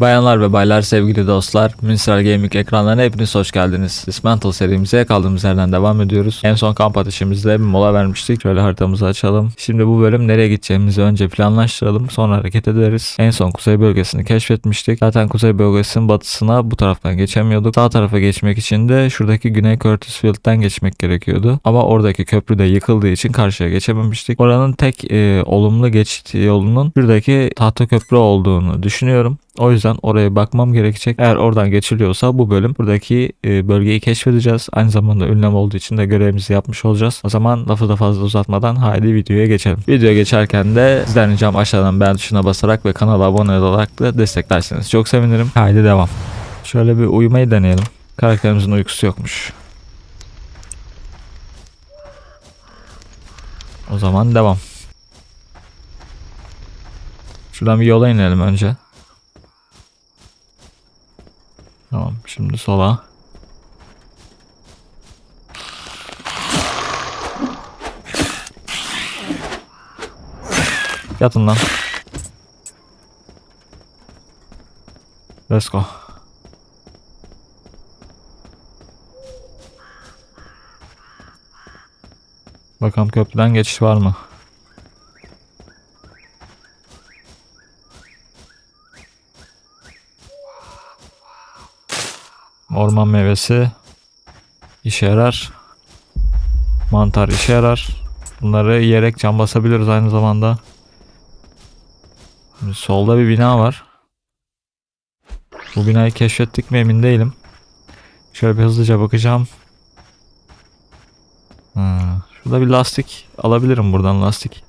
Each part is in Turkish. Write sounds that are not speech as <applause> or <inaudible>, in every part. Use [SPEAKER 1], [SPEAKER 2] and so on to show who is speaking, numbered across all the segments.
[SPEAKER 1] Bayanlar ve baylar sevgili dostlar, Minstral Gaming ekranlarına hepiniz hoş geldiniz. Dismantle serimize kaldığımız yerden devam ediyoruz. En son kamp ateşimizde bir mola vermiştik. Şöyle haritamızı açalım. Şimdi bu bölüm nereye gideceğimizi önce planlaştıralım. Sonra hareket ederiz. En son kuzey bölgesini keşfetmiştik. Zaten kuzey bölgesinin batısına bu taraftan geçemiyorduk. Sağ tarafa geçmek için de şuradaki Güney Curtis Field'den geçmek gerekiyordu. Ama oradaki köprü de yıkıldığı için karşıya geçememiştik. Oranın tek e, olumlu geçit yolunun şuradaki tahta köprü olduğunu düşünüyorum. O yüzden oraya bakmam gerekecek. Eğer oradan geçiliyorsa bu bölüm buradaki e, bölgeyi keşfedeceğiz. Aynı zamanda ünlem olduğu için de görevimizi yapmış olacağız. O zaman lafı da fazla uzatmadan haydi videoya geçelim. Videoya geçerken de sizden ricam aşağıdan beğen tuşuna basarak ve kanala abone olarak da desteklerseniz çok sevinirim. Haydi devam. Şöyle bir uyumayı deneyelim. Karakterimizin uykusu yokmuş. O zaman devam. Şuradan bir yola inelim önce. Tamam şimdi sola. Yatın lan. Let's go. Bakalım köprüden geçiş var mı? Orman meyvesi işe yarar. Mantar işe yarar. Bunları yiyerek can basabiliriz aynı zamanda. Şimdi solda bir bina var. Bu binayı keşfettik mi emin değilim. Şöyle bir hızlıca bakacağım. Ha, şurada bir lastik alabilirim buradan lastik.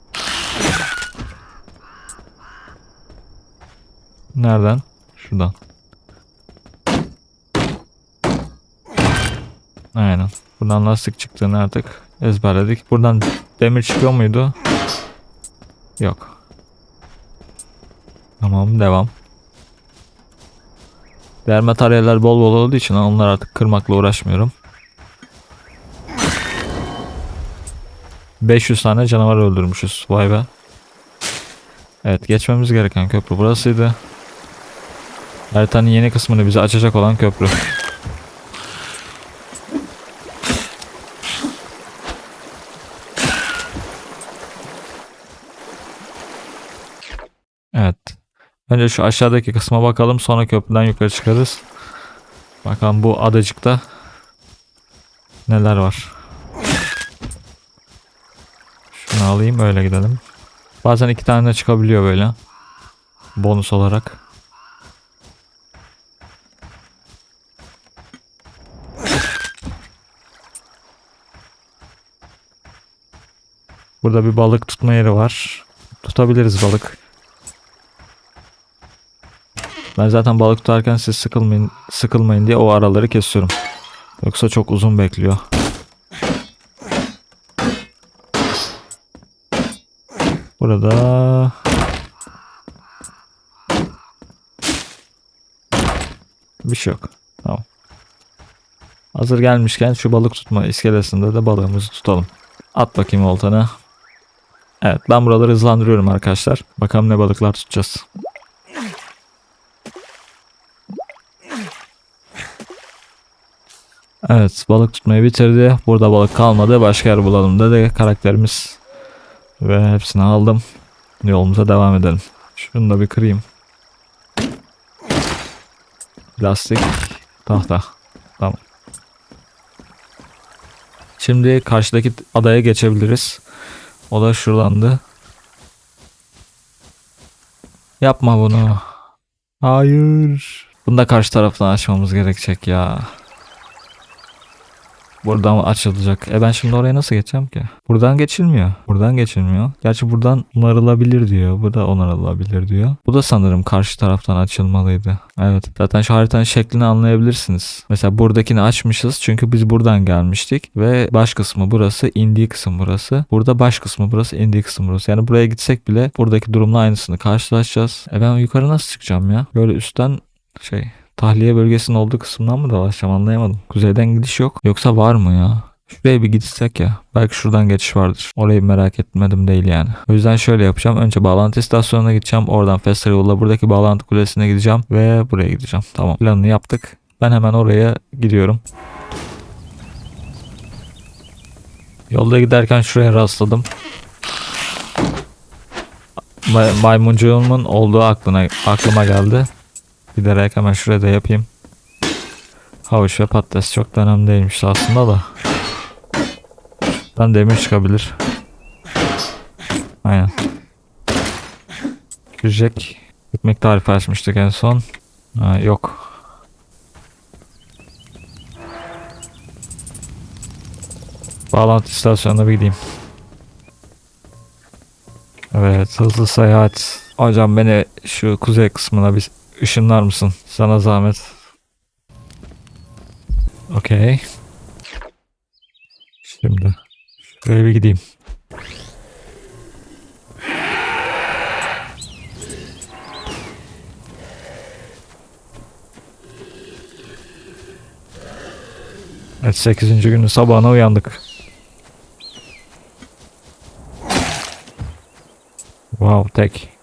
[SPEAKER 1] Nereden? Şuradan. Aynen. Buradan lastik çıktığını artık ezberledik. Buradan demir çıkıyor muydu? Yok. Tamam devam. Diğer materyaller bol bol olduğu için onlar artık kırmakla uğraşmıyorum. 500 tane canavar öldürmüşüz. Vay be. Evet geçmemiz gereken köprü burasıydı. Haritanın yeni kısmını bize açacak olan köprü. Evet. Önce şu aşağıdaki kısma bakalım sonra köprüden yukarı çıkarız. Bakalım bu adacıkta neler var. Şunu alayım öyle gidelim. Bazen iki tane de çıkabiliyor böyle. Bonus olarak. Burada bir balık tutma yeri var. Tutabiliriz balık. Ben zaten balık tutarken siz sıkılmayın, sıkılmayın diye o araları kesiyorum. Yoksa çok uzun bekliyor. Burada bir şey yok. Tamam. Hazır gelmişken şu balık tutma iskelesinde de balığımızı tutalım. At bakayım oltanı. Evet ben buraları hızlandırıyorum arkadaşlar. Bakalım ne balıklar tutacağız. Evet balık tutmayı bitirdi. Burada balık kalmadı. Başka yer bulalım dedi karakterimiz. Ve hepsini aldım. Yolumuza devam edelim. Şunu da bir kırayım. Plastik. Tahta. Tamam. Şimdi karşıdaki adaya geçebiliriz. O da şuradandı. Yapma bunu. Hayır. Bunu da karşı taraftan açmamız gerekecek ya. Buradan açılacak. E ben şimdi oraya nasıl geçeceğim ki? Buradan geçilmiyor. Buradan geçilmiyor. Gerçi buradan onarılabilir diyor. Bu da onarılabilir diyor. Bu da sanırım karşı taraftan açılmalıydı. Evet. Zaten şu haritanın şeklini anlayabilirsiniz. Mesela buradakini açmışız. Çünkü biz buradan gelmiştik. Ve baş kısmı burası. indiği kısım burası. Burada baş kısmı burası. indiği kısım burası. Yani buraya gitsek bile buradaki durumla aynısını karşılaşacağız. E ben yukarı nasıl çıkacağım ya? Böyle üstten şey tahliye bölgesinin olduğu kısımdan mı dolaşacağım anlayamadım. Kuzeyden gidiş yok. Yoksa var mı ya? Şuraya bir gitsek ya. Belki şuradan geçiş vardır. Orayı merak etmedim değil yani. O yüzden şöyle yapacağım. Önce bağlantı istasyonuna gideceğim. Oradan Festival'la buradaki bağlantı kulesine gideceğim. Ve buraya gideceğim. Tamam. Planını yaptık. Ben hemen oraya gidiyorum. Yolda giderken şuraya rastladım. Ma- maymuncuğumun olduğu aklına aklıma geldi. Giderek hemen şuraya da yapayım. Havuç ve patates çok da önemli değilmiş aslında da. Şuradan demir çıkabilir. Aynen. Girecek. Ekmek tarifi açmıştık en son. Ha, yok. Bağlantı istasyonuna bir gideyim. Evet hızlı seyahat. Hocam beni şu kuzey kısmına bir ışınlar mısın? Sana zahmet. Okey. Şimdi şuraya bir gideyim. Evet 8. günün sabahına uyandık. Wow tek.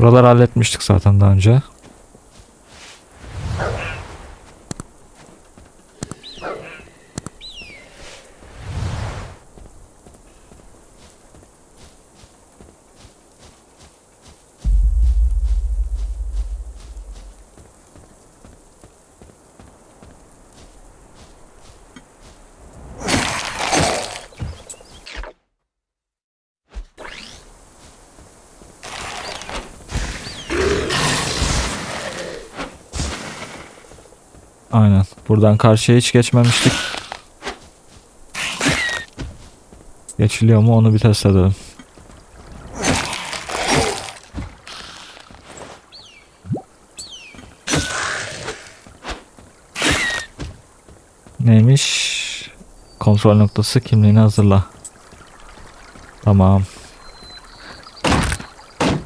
[SPEAKER 1] Buraları halletmiştik zaten daha önce. Aynen. Buradan karşıya hiç geçmemiştik. Geçiliyor mu onu bir test edelim. Neymiş? Kontrol noktası kimliğini hazırla. Tamam.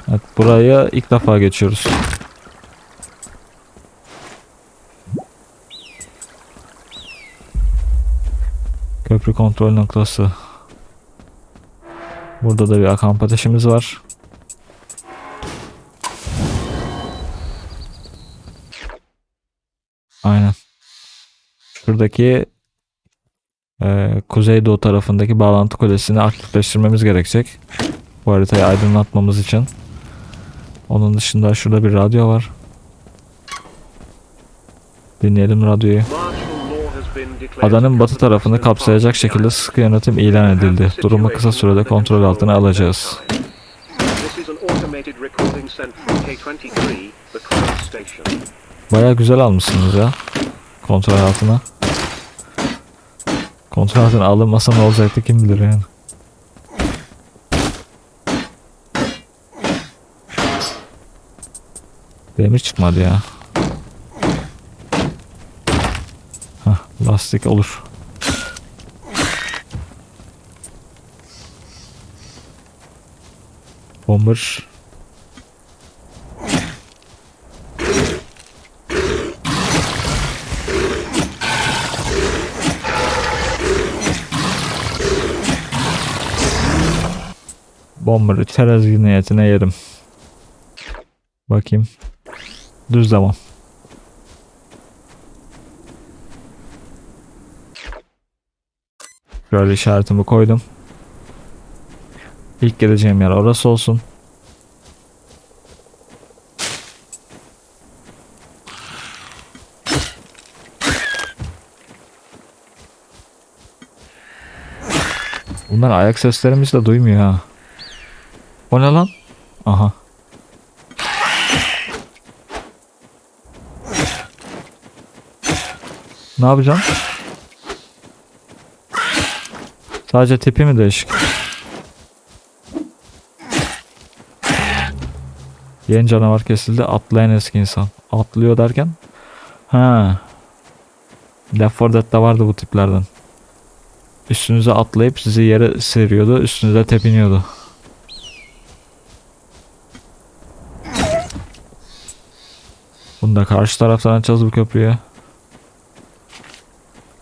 [SPEAKER 1] Evet buraya ilk defa geçiyoruz. Köprü kontrol noktası. Burada da bir kamp ateşimiz var. Aynen. Şuradaki e, kuzeydoğu tarafındaki bağlantı kulesini aktifleştirmemiz gerekecek. Bu haritayı aydınlatmamız için. Onun dışında şurada bir radyo var. Dinleyelim radyoyu. Adanın batı tarafını kapsayacak şekilde sıkı yönetim ilan edildi. Durumu kısa sürede kontrol altına alacağız. Baya güzel almışsınız ya. Kontrol altına. Kontrol altına alınmasa ne olacaktı kim bilir yani. Demir çıkmadı ya. Hah, lastik olur. Bomber. Bomber'ı çerez niyetine yerim. Bakayım. Düz devam. Şöyle işaretimi koydum. İlk geleceğim yer orası olsun. Bunlar ayak seslerimizi de duymuyor ha. O ne lan? Aha. Ne yapacağım? Sadece tipi mi değişik? Yeni canavar kesildi. Atlayan eski insan. Atlıyor derken? Ha. Left 4 Dead'de vardı bu tiplerden. üstünüze atlayıp sizi yere seriyordu. Üstünüze tepiniyordu. Bunu da karşı taraftan açacağız bu köprüye.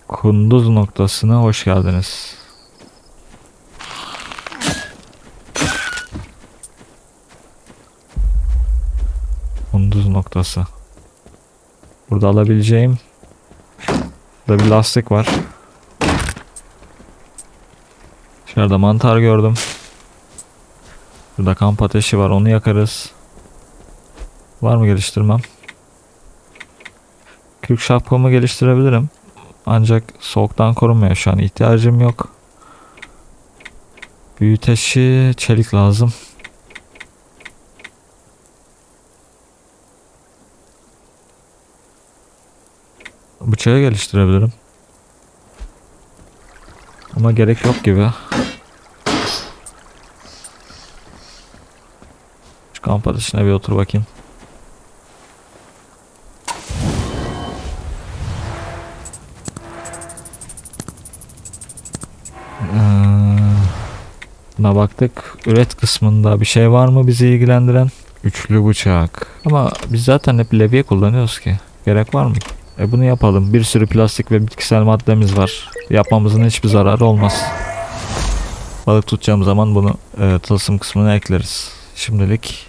[SPEAKER 1] Kunduz noktasına hoş geldiniz. Noktası. Burada alabileceğim Burada bir lastik var. Dışarıda mantar gördüm. Burada kamp ateşi var onu yakarız. Var mı geliştirmem? Kürk şapkamı geliştirebilirim. Ancak soğuktan korunmuyor şu an ihtiyacım yok. Büyüteçi çelik lazım. Bıçağı geliştirebilirim. Ama gerek yok gibi. Şu kamp ateşine bir otur bakayım. Ee, Buna baktık. Üret kısmında bir şey var mı bizi ilgilendiren? Üçlü bıçak. Ama biz zaten hep levye kullanıyoruz ki. Gerek var mı? E bunu yapalım. Bir sürü plastik ve bitkisel maddemiz var. Yapmamızın hiçbir zararı olmaz. Balık tutacağım zaman bunu e, tılsım kısmına ekleriz. Şimdilik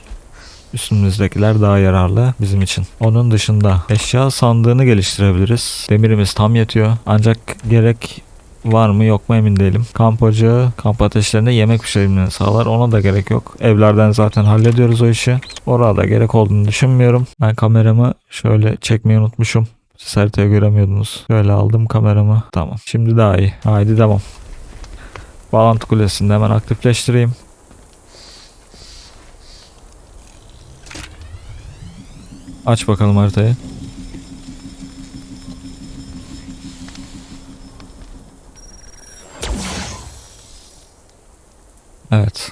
[SPEAKER 1] üstümüzdekiler daha yararlı bizim için. Onun dışında eşya sandığını geliştirebiliriz. Demirimiz tam yetiyor. Ancak gerek var mı yok mu emin değilim. Kamp ocağı kamp ateşlerinde yemek pişirilmeni sağlar. Ona da gerek yok. Evlerden zaten hallediyoruz o işi. Orada gerek olduğunu düşünmüyorum. Ben kameramı şöyle çekmeyi unutmuşum. Siz göremiyordunuz. Şöyle aldım kameramı. Tamam. Şimdi daha iyi. Haydi devam. Bağlantı kulesini de hemen aktifleştireyim. Aç bakalım haritayı. Evet.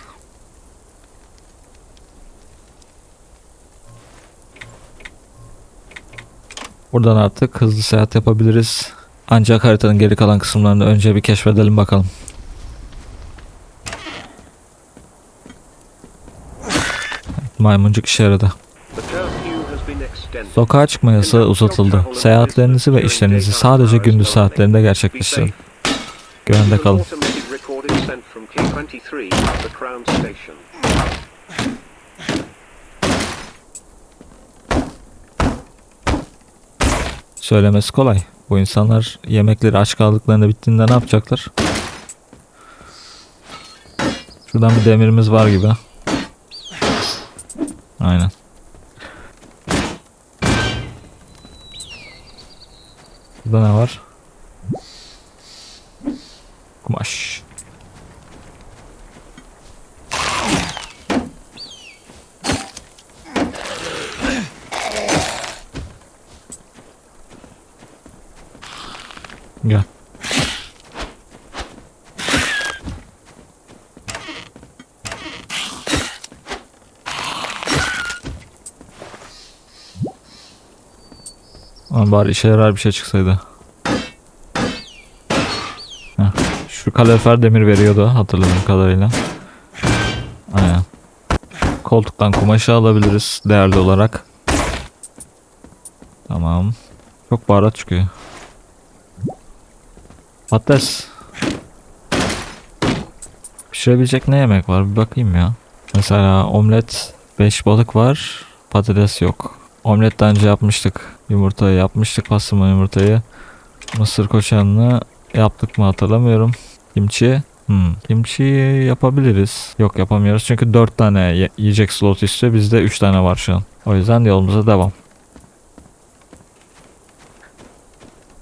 [SPEAKER 1] Buradan artık hızlı seyahat yapabiliriz. Ancak haritanın geri kalan kısımlarını önce bir keşfedelim bakalım. Maymuncuk işe yaradı. Sokağa çıkma yasağı uzatıldı. Seyahatlerinizi ve işlerinizi sadece gündüz saatlerinde gerçekleştirin. Güvende kalın. Söylemesi kolay. Bu insanlar yemekleri aç kaldıklarında bittiğinde ne yapacaklar? Şuradan bir demirimiz var gibi. Aynen. Burada ne var? Kumaş. Gel. Ama bari işe yarar bir şey çıksaydı. Şu kalorifer demir veriyordu hatırladığım kadarıyla. Aynen. Koltuktan kumaşı alabiliriz değerli olarak. Tamam. Çok baharat çıkıyor. Patates. Pişirebilecek ne yemek var bir bakayım ya. Mesela omlet 5 balık var. Patates yok. Omlet daha önce yapmıştık. Yumurtayı yapmıştık pastırma yumurtayı. Mısır koçanını yaptık mı hatırlamıyorum. Kimchi. Hmm. Kimchi yapabiliriz. Yok yapamıyoruz çünkü 4 tane ye- yiyecek slot istiyor. Bizde 3 tane var şu an. O yüzden yolumuza devam.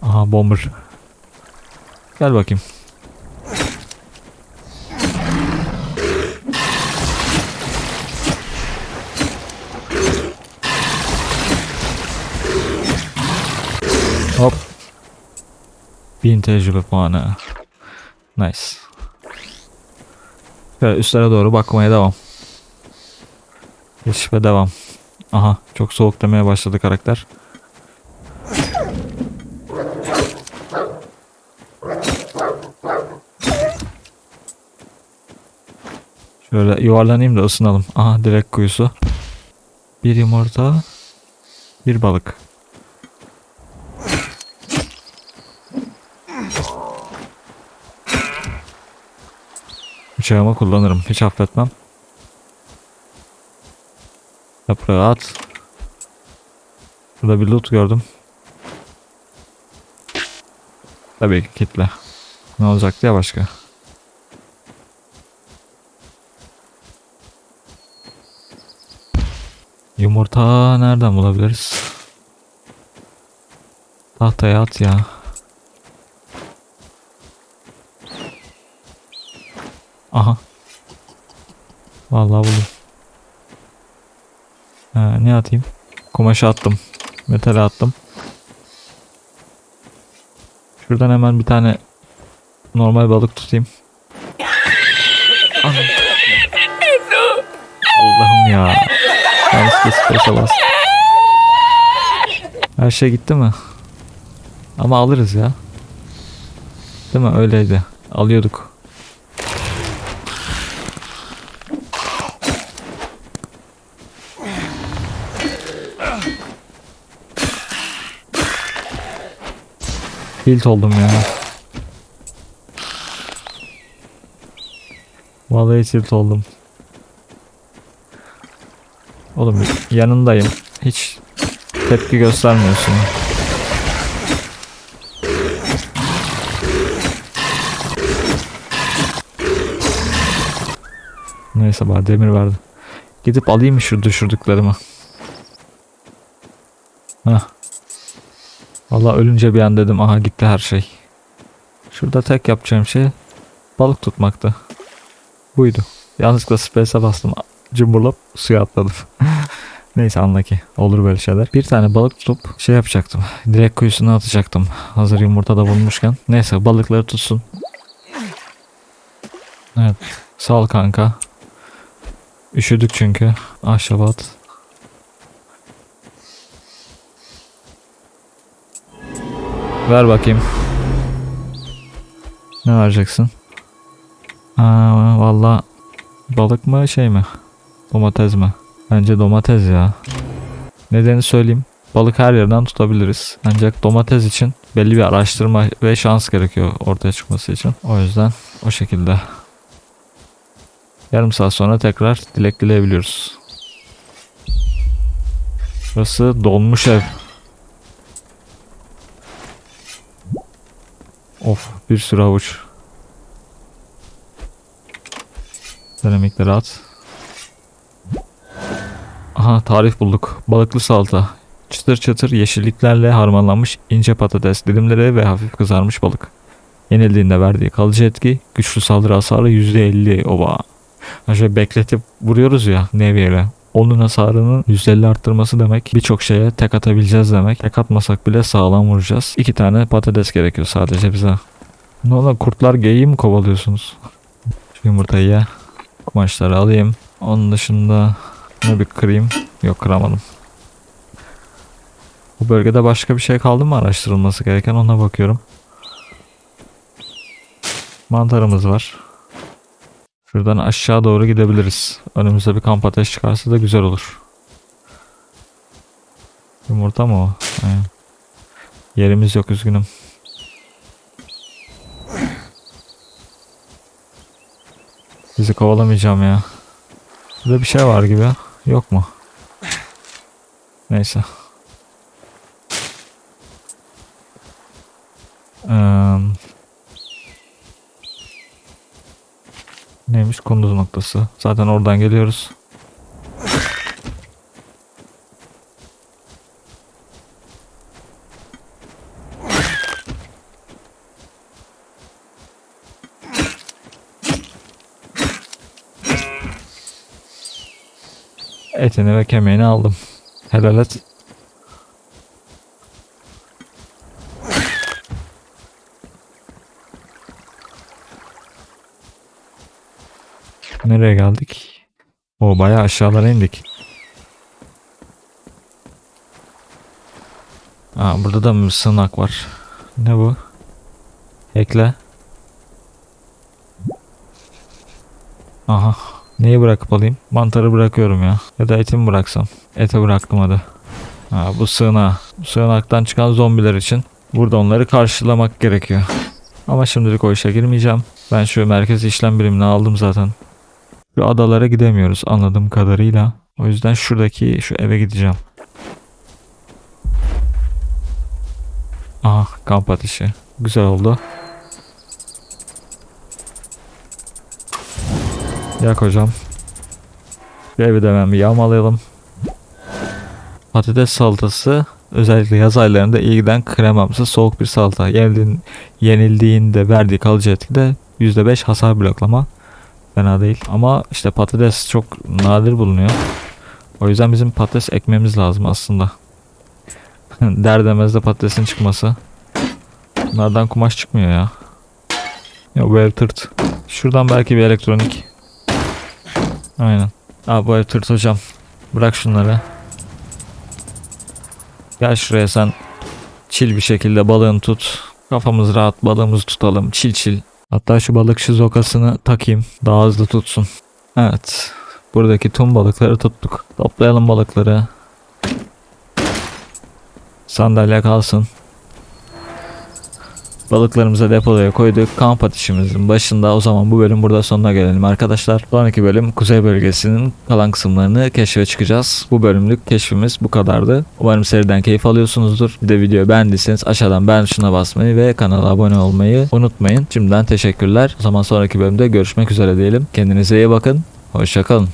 [SPEAKER 1] Aha bomber. Gel bakayım. Hop. 1000 tecrübe puanı. Nice. Şöyle üstlere doğru bakmaya devam. Keşfe devam. Aha çok soğuk demeye başladı karakter. Şöyle yuvarlanayım da ısınalım. Aha direkt kuyusu. Bir yumurta. Bir balık. Bıçağımı kullanırım. Hiç affetmem. Yaprağı at. Burada bir loot gördüm. Tabii ki kitle. Ne olacaktı ya başka? Yumurta nereden bulabiliriz? Tahtaya at ya. Aha. Vallahi buldum. Ha, ne atayım? Kumaşı attım. Metale attım. Şuradan hemen bir tane normal balık tutayım. Allah'ım ya. Yanlışlıkla bastım. Her şey gitti mi? Ama alırız ya. Değil mi? Öyleydi. Alıyorduk. Tilt oldum ya. Vallahi tilt oldum. Oğlum yanındayım. Hiç tepki göstermiyorsun. Neyse bari demir verdi. Gidip alayım şu düşürdüklerimi? Valla ölünce bir an dedim aha gitti her şey. Şurada tek yapacağım şey balık tutmaktı. Buydu. Yanlışlıkla space'e bastım. Cumburlop suya atladım. <laughs> Neyse anla ki. Olur böyle şeyler. Bir tane balık tutup şey yapacaktım. Direkt kuyusuna atacaktım. Hazır yumurta da bulmuşken. Neyse balıkları tutsun. Evet. Sağ ol kanka. Üşüdük çünkü. Ahşabat. Ver bakayım. Ne vereceksin? Aa, valla balık mı şey mi? Domates mi? Bence domates ya. Nedeni söyleyeyim. Balık her yerden tutabiliriz. Ancak domates için belli bir araştırma ve şans gerekiyor ortaya çıkması için. O yüzden o şekilde. Yarım saat sonra tekrar dilek dileyebiliyoruz. Burası dolmuş ev. Of bir sürü havuç. Dinamikleri at. Aha tarif bulduk. Balıklı salata. Çıtır çıtır yeşilliklerle harmanlanmış ince patates dilimleri ve hafif kızarmış balık. Yenildiğinde verdiği kalıcı etki güçlü saldırı hasarı %50 oba. Şöyle bekletip vuruyoruz ya nevyeyle. Onun hasarının %50 arttırması demek birçok şeye tek atabileceğiz demek. Tek atmasak bile sağlam vuracağız. İki tane patates gerekiyor sadece bize. Ne ola kurtlar geyiği mi kovalıyorsunuz? Şu yumurtayı ye. Kumaşları alayım. Onun dışında bunu bir kırayım. Yok kıramadım. Bu bölgede başka bir şey kaldı mı araştırılması gereken ona bakıyorum. Mantarımız var. Şuradan aşağı doğru gidebiliriz. Önümüzde bir kamp ateş çıkarsa da güzel olur. Yumurta mı o? Aynen. Yerimiz yok üzgünüm. Bizi kovalamayacağım ya. Burada bir şey var gibi. Yok mu? Neyse. Eee, neymiş kunduz noktası? Zaten oradan geliyoruz. Etini ve kemiğini aldım. Helal et. Nereye geldik? O bayağı aşağılara indik. Aa, burada da bir sığınak var. Ne bu? Ekle. Aha. Neyi bırakıp alayım? Mantarı bırakıyorum ya. Ya da eti mi bıraksam? Ete bıraktım hadi. Ha, bu sığınağı. Bu Sığınaktan çıkan zombiler için burada onları karşılamak gerekiyor. Ama şimdilik o işe girmeyeceğim. Ben şu merkez işlem birimini aldım zaten. Şu adalara gidemiyoruz anladığım kadarıyla. O yüzden şuradaki şu eve gideceğim. Aha kamp ateşi. Güzel oldu. Yak hocam. Bir evi de hemen bir yağmalayalım. Patates salatası özellikle yaz aylarında iyi giden kremamsı soğuk bir salata. Yenildiğin, yenildiğinde verdiği kalıcı etki de %5 hasar bloklama. Fena değil. Ama işte patates çok nadir bulunuyor. O yüzden bizim patates ekmemiz lazım aslında. <laughs> Derdemezde patatesin çıkması. Bunlardan kumaş çıkmıyor ya. Ya bu ev tırt. Şuradan belki bir elektronik. Aynen. Aa bu ev tırt hocam. Bırak şunları. Gel şuraya sen çil bir şekilde balığını tut. Kafamız rahat balığımızı tutalım. Çil çil. Hatta şu balık şizokasını takayım. Daha hızlı tutsun. Evet. Buradaki tüm balıkları tuttuk. Toplayalım balıkları. Sandalye kalsın. Balıklarımızı depoya koyduk. Kamp ateşimizin başında o zaman bu bölüm burada sonuna gelelim arkadaşlar. Sonraki bölüm kuzey bölgesinin kalan kısımlarını keşfe çıkacağız. Bu bölümlük keşfimiz bu kadardı. Umarım seriden keyif alıyorsunuzdur. Bir de videoyu beğendiyseniz aşağıdan beğen tuşuna basmayı ve kanala abone olmayı unutmayın. Şimdiden teşekkürler. O zaman sonraki bölümde görüşmek üzere diyelim. Kendinize iyi bakın. Hoşçakalın.